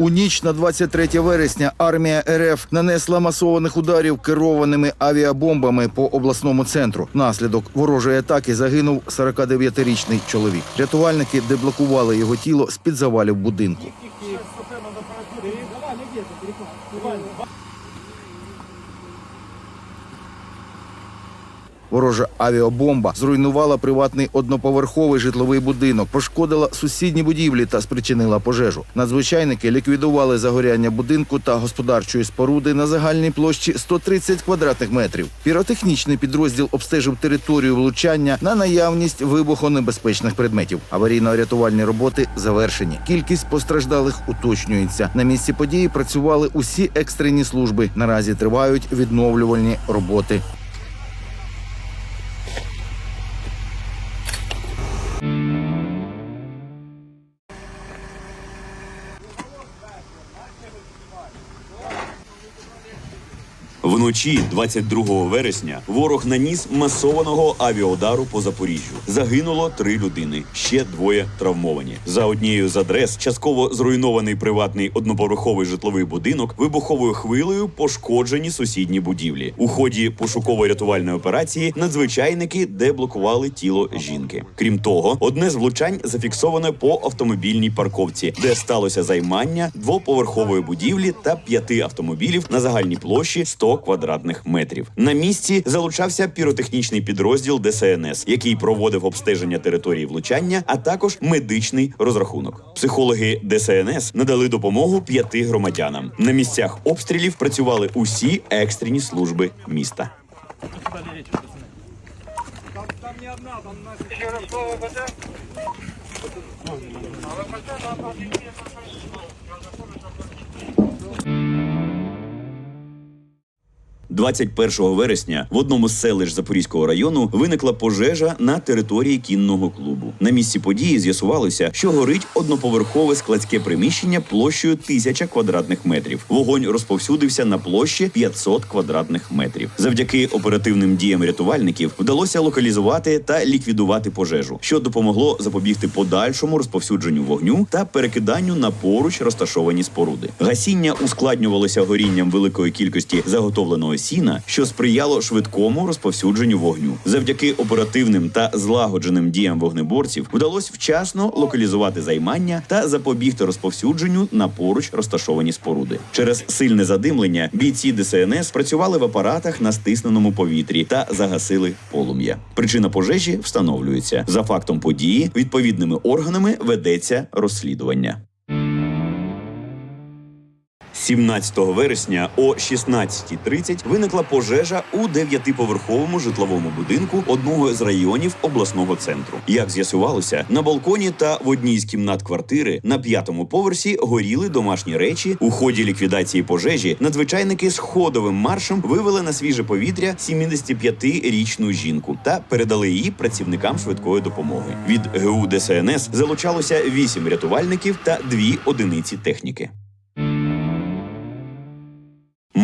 У ніч на 23 вересня армія РФ нанесла масованих ударів керованими авіабомбами по обласному центру. Внаслідок ворожої атаки загинув 49-річний чоловік. Рятувальники деблокували його тіло з під завалів будинку. Ворожа авіабомба зруйнувала приватний одноповерховий житловий будинок, пошкодила сусідні будівлі та спричинила пожежу. Надзвичайники ліквідували загоряння будинку та господарчої споруди на загальній площі 130 квадратних метрів. Піротехнічний підрозділ обстежив територію влучання на наявність вибухонебезпечних предметів. Аварійно-рятувальні роботи завершені. Кількість постраждалих уточнюється. На місці події працювали усі екстрені служби. Наразі тривають відновлювальні роботи. Вночі 22 вересня ворог наніс масованого авіаудару по Запоріжжю. Загинуло три людини, ще двоє травмовані. За однією з адрес частково зруйнований приватний одноповерховий житловий будинок вибуховою хвилею пошкоджені сусідні будівлі. У ході пошуково-рятувальної операції надзвичайники деблокували тіло жінки. Крім того, одне з влучань зафіксоване по автомобільній парковці, де сталося займання двоповерхової будівлі та п'яти автомобілів на загальній площі 100 квадратних метрів. На місці залучався піротехнічний підрозділ ДСНС, який проводив обстеження території влучання, а також медичний розрахунок. Психологи ДСНС надали допомогу п'яти громадянам. На місцях обстрілів працювали усі екстрені служби міста. Еще раз слово ВПТ. 21 вересня в одному з селищ Запорізького району виникла пожежа на території кінного клубу. На місці події з'ясувалося, що горить одноповерхове складське приміщення площею 1000 квадратних метрів. Вогонь розповсюдився на площі 500 квадратних метрів. Завдяки оперативним діям рятувальників вдалося локалізувати та ліквідувати пожежу, що допомогло запобігти подальшому розповсюдженню вогню та перекиданню на поруч розташовані споруди. Гасіння ускладнювалося горінням великої кількості заготовленого сіна, що сприяло швидкому розповсюдженню вогню. Завдяки оперативним та злагодженим діям вогнеборців вдалося вчасно локалізувати займання та запобігти розповсюдженню на поруч розташовані споруди. Через сильне задимлення бійці ДСНС працювали в апаратах на стисненому повітрі та загасили полум'я. Причина пожежі встановлюється за фактом події. Відповідними органами ведеться розслідування. 17 вересня о 16.30 виникла пожежа у дев'ятиповерховому житловому будинку одного з районів обласного центру. Як з'ясувалося, на балконі та в одній з кімнат квартири на п'ятому поверсі горіли домашні речі. У ході ліквідації пожежі надзвичайники з ходовим маршем вивели на свіже повітря 75-річну жінку та передали її працівникам швидкої допомоги. Від ГУ ДСНС залучалося 8 рятувальників та 2 одиниці техніки.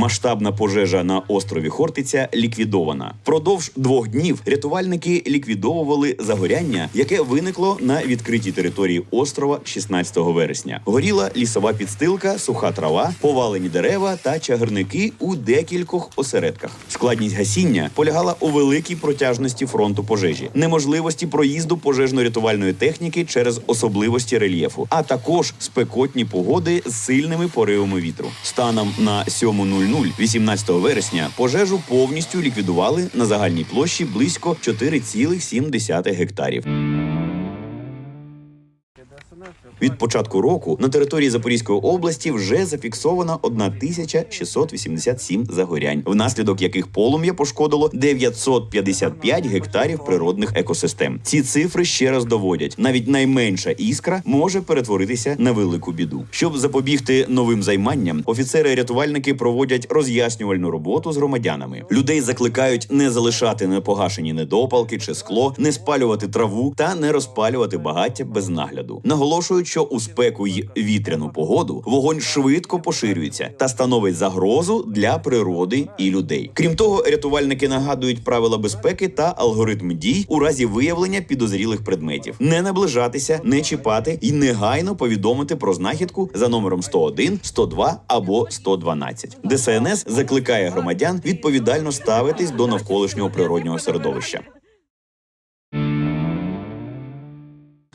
Масштабна пожежа на острові Хортиця ліквідована. Продовж двох днів рятувальники ліквідовували загоряння, яке виникло на відкритій території острова 16 вересня. Горіла лісова підстилка, суха трава, повалені дерева та чагарники у декількох осередках. Складність гасіння полягала у великій протяжності фронту пожежі, неможливості проїзду пожежно-рятувальної техніки через особливості рельєфу, а також спекотні погоди з сильними поривами вітру. Станом на 7.00 18 вересня пожежу повністю ліквідували на загальній площі близько 4,7 гектарів. Від початку року на території Запорізької області вже зафіксовано 1687 загорянь, внаслідок яких полум'я пошкодило 955 гектарів природних екосистем. Ці цифри ще раз доводять: навіть найменша іскра може перетворитися на велику біду. Щоб запобігти новим займанням, офіцери-рятувальники проводять роз'яснювальну роботу з громадянами. Людей закликають не залишати непогашені недопалки чи скло, не спалювати траву та не розпалювати багаття без нагляду. Наголошують що у спеку й вітряну погоду вогонь швидко поширюється та становить загрозу для природи і людей. Крім того, рятувальники нагадують правила безпеки та алгоритм дій у разі виявлення підозрілих предметів: не наближатися, не чіпати і негайно повідомити про знахідку за номером 101, 102 або 112. ДСНС закликає громадян відповідально ставитись до навколишнього природнього середовища.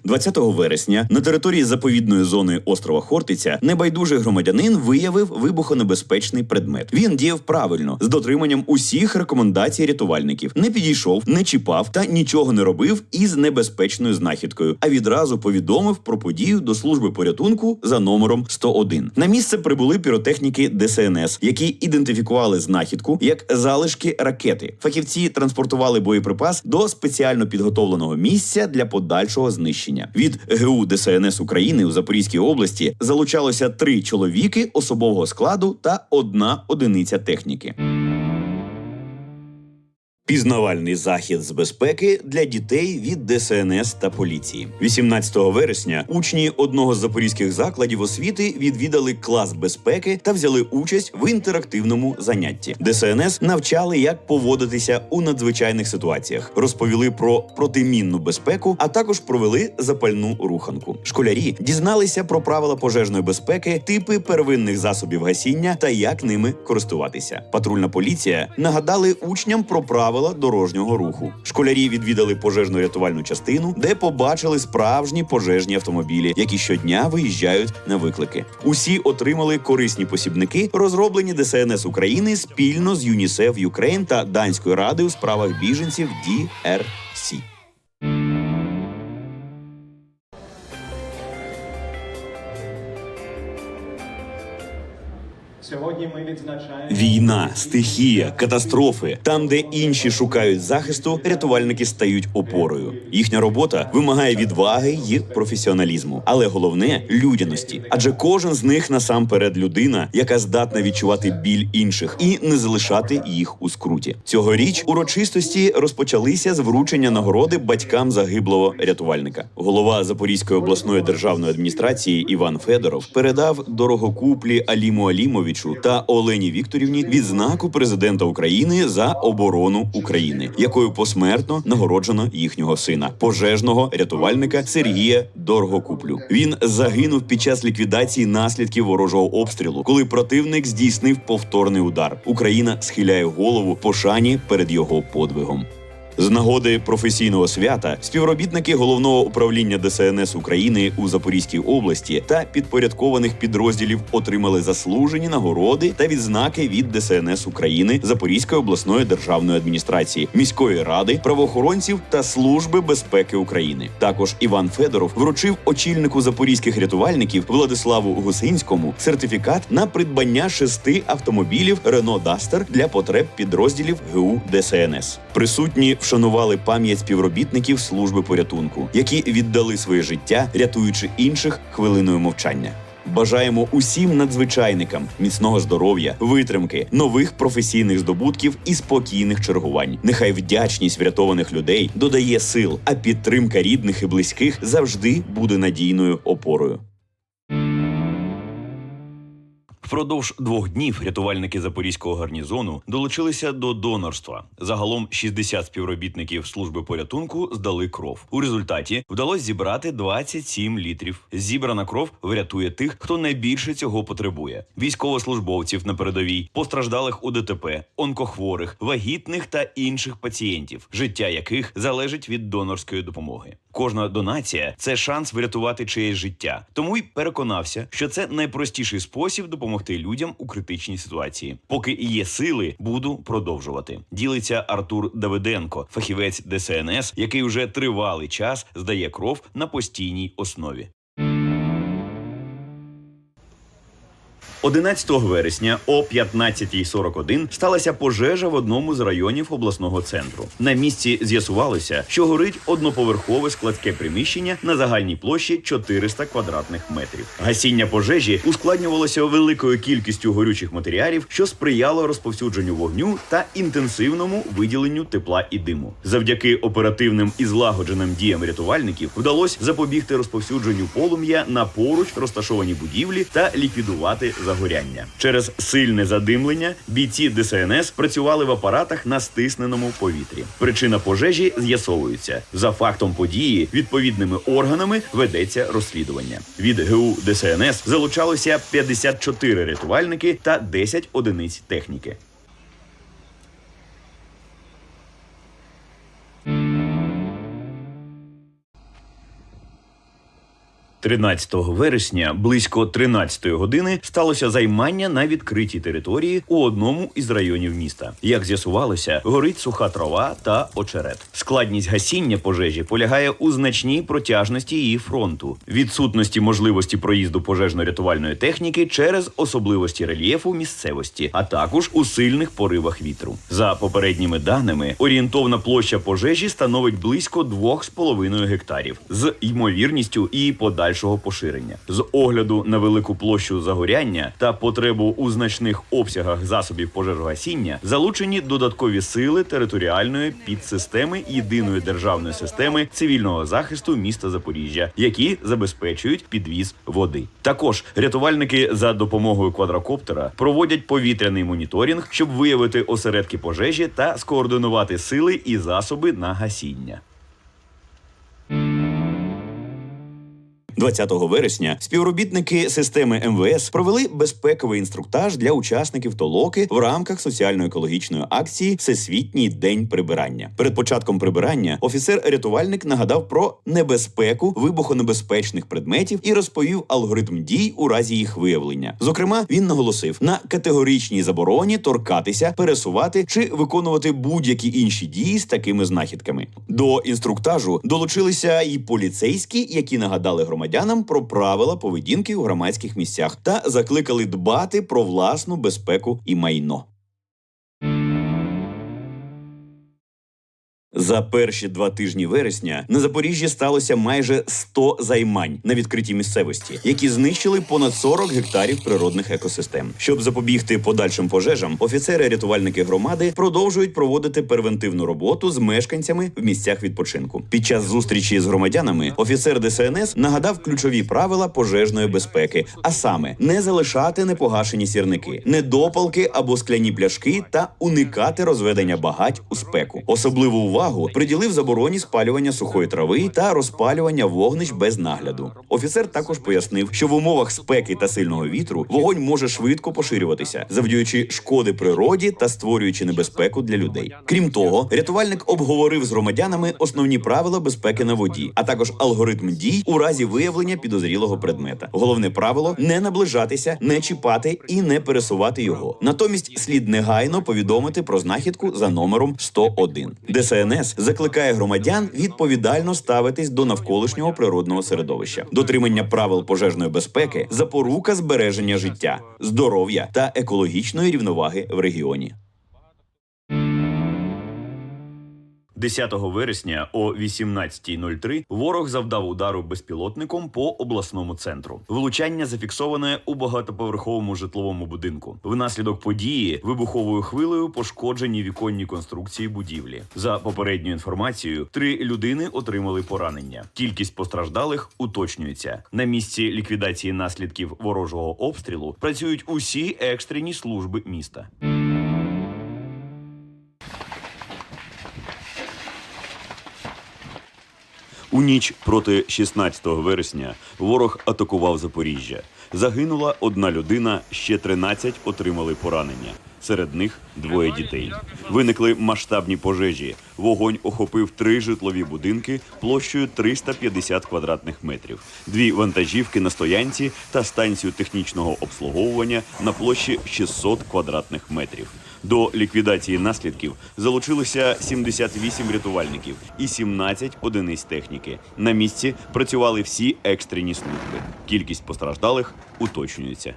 20 вересня на території заповідної зони острова Хортиця небайдужий громадянин виявив вибухонебезпечний предмет. Він діяв правильно з дотриманням усіх рекомендацій рятувальників. Не підійшов, не чіпав та нічого не робив із небезпечною знахідкою, а відразу повідомив про подію до служби порятунку за номером 101. На місце прибули піротехніки ДСНС, які ідентифікували знахідку як залишки ракети. Фахівці транспортували боєприпас до спеціально підготовленого місця для подальшого знищення. Від ГУ ДСНС України у Запорізькій області залучалося три чоловіки особового складу та одна одиниця техніки. Пізнавальний захід з безпеки для дітей від ДСНС та поліції. 18 вересня учні одного з запорізьких закладів освіти відвідали клас безпеки та взяли участь в інтерактивному занятті. ДСНС навчали, як поводитися у надзвичайних ситуаціях, розповіли про протимінну безпеку, а також провели запальну руханку. Школярі дізналися про правила пожежної безпеки, типи первинних засобів гасіння та як ними користуватися. Патрульна поліція нагадали учням про правила дорожнього руху. Школярі відвідали пожежно-рятувальну частину, де побачили справжні пожежні автомобілі, які щодня виїжджають на виклики. Усі отримали корисні посібники, розроблені ДСНС України спільно з ЮНІСЕФ Юкрейн та Данською радою у справах біженців DRC. Війна, стихія, катастрофи. Там, де інші шукають захисту, рятувальники стають опорою. Їхня робота вимагає відваги й професіоналізму, але головне людяності. Адже кожен з них насамперед людина, яка здатна відчувати біль інших і не залишати їх у скруті. Цьогоріч урочистості розпочалися з вручення нагороди батькам загиблого рятувальника. Голова Запорізької обласної державної адміністрації Іван Федоров передав дорогокуплі Аліму Алімовичу та Олені Вікторівні відзнаку президента України за оборону України, якою посмертно нагороджено їхнього сина, пожежного рятувальника Сергія Дорогокуплю. Він загинув під час ліквідації наслідків ворожого обстрілу, коли противник здійснив повторний удар. Україна схиляє голову пошані перед його подвигом. З нагоди професійного свята співробітники головного управління ДСНС України у Запорізькій області та підпорядкованих підрозділів отримали заслужені нагороди та відзнаки від ДСНС України, Запорізької обласної державної адміністрації, міської ради, правоохоронців та служби безпеки України. Також Іван Федоров вручив очільнику запорізьких рятувальників Владиславу Гусинському сертифікат на придбання шести автомобілів Рено Дастер для потреб підрозділів ГУ ДСНС. Присутні вшанували пам'ять співробітників служби порятунку, які віддали своє життя, рятуючи інших хвилиною мовчання. Бажаємо усім надзвичайникам міцного здоров'я, витримки, нових професійних здобутків і спокійних чергувань. Нехай вдячність врятованих людей додає сил, а підтримка рідних і близьких завжди буде надійною опорою. Впродовж двох днів рятувальники запорізького гарнізону долучилися до донорства. Загалом 60 співробітників служби порятунку здали кров. У результаті вдалося зібрати 27 літрів. Зібрана кров врятує тих, хто найбільше цього потребує: військовослужбовців на передовій, постраждалих у ДТП, онкохворих, вагітних та інших пацієнтів, життя яких залежить від донорської допомоги. Кожна донація це шанс врятувати чиєсь життя. Тому й переконався, що це найпростіший спосіб допомогти людям у критичній ситуації. Поки є сили, буду продовжувати. Ділиться Артур Давиденко, фахівець ДСНС, який вже тривалий час здає кров на постійній основі. 11 вересня о 15.41 сталася пожежа в одному з районів обласного центру. На місці з'ясувалося, що горить одноповерхове складське приміщення на загальній площі 400 квадратних метрів. Гасіння пожежі ускладнювалося великою кількістю горючих матеріалів, що сприяло розповсюдженню вогню та інтенсивному виділенню тепла і диму. Завдяки оперативним і злагодженим діям рятувальників вдалося запобігти розповсюдженню полум'я на поруч розташовані будівлі та ліквідувати загоряння. Через сильне задимлення бійці ДСНС працювали в апаратах на стисненому повітрі. Причина пожежі з'ясовується за фактом події. Відповідними органами ведеться розслідування. Від ГУ ДСНС залучалося 54 рятувальники та 10 одиниць техніки. 13 вересня близько 13 години сталося займання на відкритій території у одному із районів міста. Як з'ясувалося, горить суха трава та очерет. Складність гасіння пожежі полягає у значній протяжності її фронту, відсутності можливості проїзду пожежно-рятувальної техніки через особливості рельєфу місцевості, а також у сильних поривах вітру. За попередніми даними, орієнтовна площа пожежі становить близько 2,5 гектарів з ймовірністю її подальшого поширення. З огляду на велику площу загоряння та потребу у значних обсягах засобів пожежогасіння залучені додаткові сили територіальної підсистеми єдиної державної системи цивільного захисту міста Запоріжжя, які забезпечують підвіз води. Також рятувальники за допомогою квадрокоптера проводять повітряний моніторинг, щоб виявити осередки пожежі та скоординувати сили і засоби на гасіння. 20 вересня співробітники системи МВС провели безпековий інструктаж для учасників толоки в рамках соціально-екологічної акції Всесвітній день прибирання. Перед початком прибирання офіцер-рятувальник нагадав про небезпеку вибухонебезпечних предметів і розповів алгоритм дій у разі їх виявлення. Зокрема, він наголосив на категоричній забороні торкатися, пересувати чи виконувати будь-які інші дії з такими знахідками. До інструктажу долучилися і поліцейські, які нагадали громадянам про правила поведінки у громадських місцях та закликали дбати про власну безпеку і майно. За перші два тижні вересня на Запоріжжі сталося майже 100 займань на відкритій місцевості, які знищили понад 40 гектарів природних екосистем. Щоб запобігти подальшим пожежам, офіцери-рятувальники громади продовжують проводити превентивну роботу з мешканцями в місцях відпочинку. Під час зустрічі з громадянами офіцер ДСНС нагадав ключові правила пожежної безпеки, а саме не залишати непогашені сірники, недопалки або скляні пляшки та уникати розведення багать у спеку. Особливу увагу приділив забороні спалювання сухої трави та розпалювання вогнищ без нагляду. Офіцер також пояснив, що в умовах спеки та сильного вітру вогонь може швидко поширюватися, завдяючи шкоди природі та створюючи небезпеку для людей. Крім того, рятувальник обговорив з громадянами основні правила безпеки на воді, а також алгоритм дій у разі виявлення підозрілого предмета. Головне правило не наближатися, не чіпати і не пересувати його. Натомість слід негайно повідомити про знахідку за номером 101. ДСНС закликає громадян відповідально ставитись до навколишнього природного середовища. Дотримання правил пожежної безпеки запорука збереження життя, здоров'я та екологічної рівноваги в регіоні. 10 вересня о 18.03 ворог завдав удару безпілотником по обласному центру. Влучання зафіксоване у багатоповерховому житловому будинку. Внаслідок події вибуховою хвилею пошкоджені віконні конструкції будівлі. За попередньою інформацією, три людини отримали поранення. Кількість постраждалих уточнюється. На місці ліквідації наслідків ворожого обстрілу працюють усі екстрені служби міста. У ніч проти 16 вересня ворог атакував Запоріжжя. Загинула одна людина, ще 13 отримали поранення. Серед них двоє дітей. Виникли масштабні пожежі. Вогонь охопив три житлові будинки площею 350 квадратних метрів, дві вантажівки на стоянці та станцію технічного обслуговування на площі 600 квадратних метрів. До ліквідації наслідків залучилося 78 рятувальників і 17 одиниць техніки. На місці працювали всі екстрені служби. Кількість постраждалих уточнюється.